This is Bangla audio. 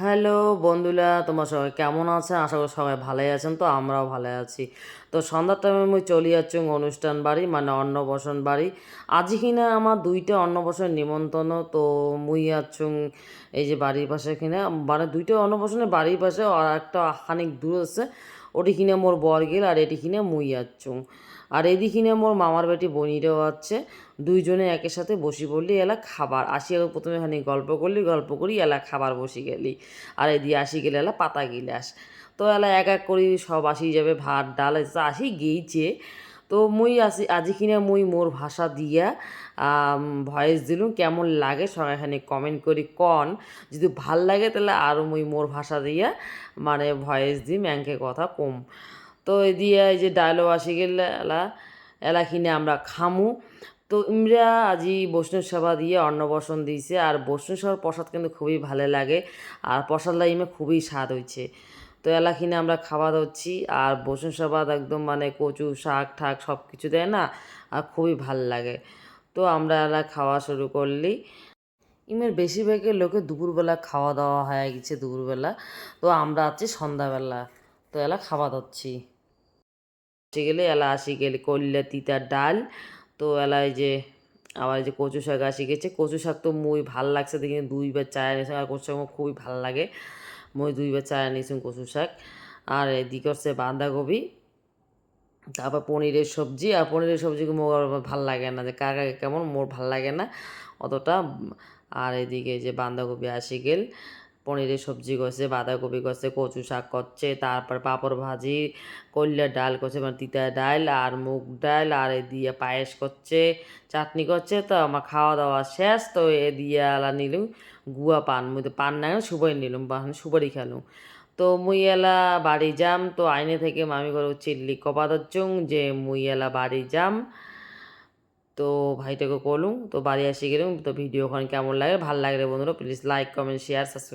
হ্যালো বন্ধুরা, তোমার সবাই কেমন আছে? আশা করি সবাই ভালোই আছেন, তো আমরাও ভালো আছি। তো সন্ধ্যার টাইমে আমি চলে যাচ্ছি অনুষ্ঠান বাড়ি মানে অন্নপ্রাশন বাড়ি। আজ কিনা আমার দুইটা অন্নপ্রাশন নিমন্ত্রণ, তো মুই আছুং এই যে বাড়ির পাশে কিনা মানে দুইটা অন্নপ্রাশনের বাড়ির পাশে, আর একটা খানিক দূর আছে। ওটি কিনে মোর বর গেল আর এটি কিনে মুই আচ্ছুং। আর এদি কিনে মোর মামার বেটি বনিরেও আছে। দুইজনে একের সাথে বসি পড়লি, এলা খাবার। আসি প্রথমে খানি গল্প করলি, গল্প করি এলা খাবার বসি গেলি। আর এদি আসি গেলে এলা পাতা গিলাস। তো এলা এক এক করি সব আসি যাবে ভাত, ডাল আসি গেইছে। তো মুই আসি, আজি কিনা মুই মোর ভাষা দিয়া ভয়েস দিলুম, কেমন লাগে সবাই খানি কমেন্ট করি, কন। যদি ভালো লাগে তাহলে আরও মুই মোর ভাষা দিয়া মানে ভয়েস দিম এঙ্কে কথা কম। তো এ দিয়ে এই যে ডায়লগ আসি গেলে, এলা এলা কিনে আমরা খামু। তো ইমরা আজি বৈষ্ণব সেবা দিয়ে অন্নবসন দিয়েছে আর বৈষ্ণব সেবার প্রসাদ কিন্তু খুবই ভালো লাগে, আর প্রসাদ লাইমে খুবই স্বাদ হয়েছে তো এলা কিনে আমরা খাওয়া দাচ্ছি আর বৈষ্ণব সেবাদ একদম মানে কচু, শাক ঠাক সব কিছু দেয় না আর খুবই ভালো লাগে। তো আমরা এলা খাওয়া শুরু করলি। ইমের বেশিরভাগের লোকে দুপুরবেলা খাওয়া দাওয়া হয়ে গেছে দুপুরবেলা। তো আমরা আছি সন্ধ্যাবেলা। তো এলা খাওয়া দাচ্ছি গেলে এলা আসি গেলে কল্যা তিতার ডাল। তো এলা এই যে আবার যে কচু শাক আসি গেছে। কচু শাক তো মুই ভালো লাগছে দেখি দুইবার চায় আর কচু শাক খুবই ভালো লাগে। মুই দুইবার চায় নিয়েছি কচু শাক। আর এদিক হচ্ছে বাঁধাকপি, তারপর পনিরের সবজি। আর পনিরের সবজি মোর ভালো লাগে না যে কার কেমন, মোর ভালো লাগে না অতটা। আর এদিকে যে বাঁধাকপি আসি গেল পনিরের সবজি করছে বাঁধাকপি করছে কচু শাক করছে তারপর পাঁপড় ভাজি কল্যার ডাল করছে মানে তিতা ডাল আর মুগ ডাল আর এ দিয়ে পায়েস করছে চাটনি করছে তো আমার খাওয়া দাওয়া শেষ, তো এ দিয়ে আলা নিলুম, গুয়া পান। মুই তো পান না সুপারি নিলুম, পান, সুপারি খেলুম। তো মুই এলা বাড়ি যাম, তো আইনে থেকে মামি করে চিল্লি কপাত হচ্ছুং যে মুই এলা বাড়ি যাম। তো ভাইটাকে করলুম তো বাড়ি আসি গেলুম, তো ভিডিওখান কেমন লাগে, ভালো লাগলে বন্ধুরা please like comment share subscribe